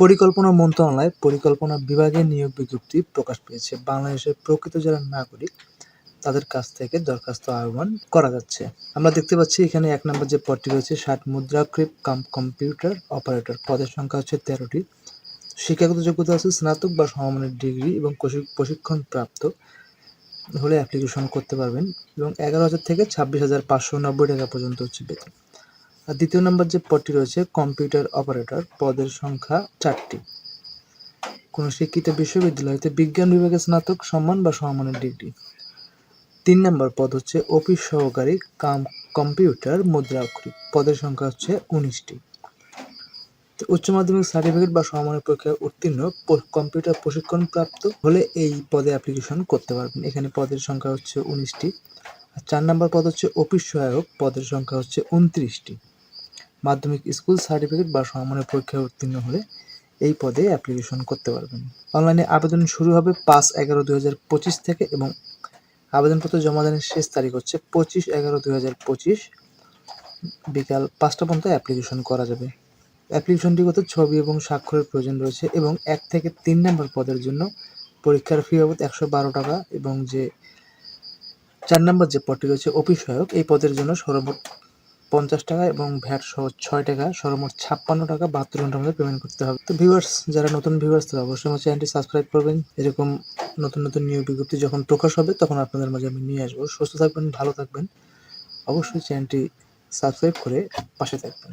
পরিকল্পনা মন্ত্রণালয়, পরিকল্পনা বিভাগে নিয়োগ বিজ্ঞপ্তি প্রকাশ পেয়েছে। বাংলাদেশের প্রকৃত যারা নাগরিক, তাদের কাছ থেকে দরখাস্ত আহ্বান করা যাচ্ছে। আমরা দেখতে পাচ্ছি এখানে এক নম্বর যে পদটি রয়েছে, ষাট মুদ্রাকৃপ কাম কম্পিউটার অপারেটর। পদের সংখ্যা হচ্ছে তেরোটি। শিক্ষাগত যোগ্যতা আছে স্নাতক বা সমমানের ডিগ্রি এবং প্রশিক- প্রশিক্ষণ প্রাপ্ত হলে অ্যাপ্লিকেশন করতে পারবেন এবং এগারো হাজার থেকে ছাব্বিশ হাজার পাঁচশো নব্বই টাকা পর্যন্ত হচ্ছে বেতন। দ্বিতীয় নম্বর যে পদটি রয়েছে, কম্পিউটার অপারেটর, পদের সংখ্যা চারটি। কোনো শিক্ষিত বিশ্ববিদ্যালয় হতে বিজ্ঞান বিভাগে স্নাতক সম্মান বা সমমানের ডিগ্রি। তিন নম্বর পদ হচ্ছে অফিস সহকারী, কাম, কম্পিউটার, মুদ্রা অক্ষরিক পদের সংখ্যা হচ্ছে উনিশটি। উচ্চ মাধ্যমিক সার্টিফিকেট বা সমমানের পরীক্ষায় উত্তীর্ণ কম্পিউটার প্রশিক্ষণ প্রাপ্ত হলে এই পদে অ্যাপ্লিকেশন করতে পারবেন। এখানে পদের সংখ্যা হচ্ছে উনিশটি। আর চার নম্বর পদ হচ্ছে অফিস সহায়ক, পদের সংখ্যা হচ্ছে উনত্রিশটি। মাধ্যমিক স্কুল সার্টিফিকেট বা সমমানের পরীক্ষায় উত্তীর্ণ হলে এই পদে অ্যাপ্লিকেশন করতে পারবেন। অনলাইনে আবেদন শুরু হবে পাঁচ এগারো দুই হাজার পঁচিশ থেকে এবং আবেদনপত্র জমা দানের শেষ তারিখ হচ্ছে পঁচিশ এগারো দুই হাজার পঁচিশ। বিকাল পাঁচটা পর্যন্ত অ্যাপ্লিকেশন করা যাবে। অ্যাপ্লিকেশনটি করতে ছবি এবং স্বাক্ষরের প্রয়োজন রয়েছে এবং এক থেকে তিন নম্বর পদের জন্য পরীক্ষার ফি বাবদ একশো বারো টাকা এবং যে চার নম্বর যে পদটি রয়েছে অফিস সহায়ক, এই পদের জন্য সর্বোচ্চ পঞ্চাশ টাকা এবং ভ্যাট সহ ছয় টাকা, সর্বমোট ছাপ্পান্ন টাকা বাহাত্তর ঘণ্টার মধ্যে পেমেন্ট করতে হবে। তো ভিউয়ার্স যারা নতুন ভিউয়ার্স তারা অবশ্যই আমার চ্যানেলটি সাবস্ক্রাইব করবেন। এরকম নতুন নতুন নিয়োগ বিজ্ঞপ্তি যখন প্রকাশ হবে, তখন আপনাদের মাঝে আমি নিয়ে আসব। সুস্থ থাকবেন, ভালো থাকবেন। অবশ্যই চ্যানেলটি সাবস্ক্রাইব করে পাশে থাকবেন।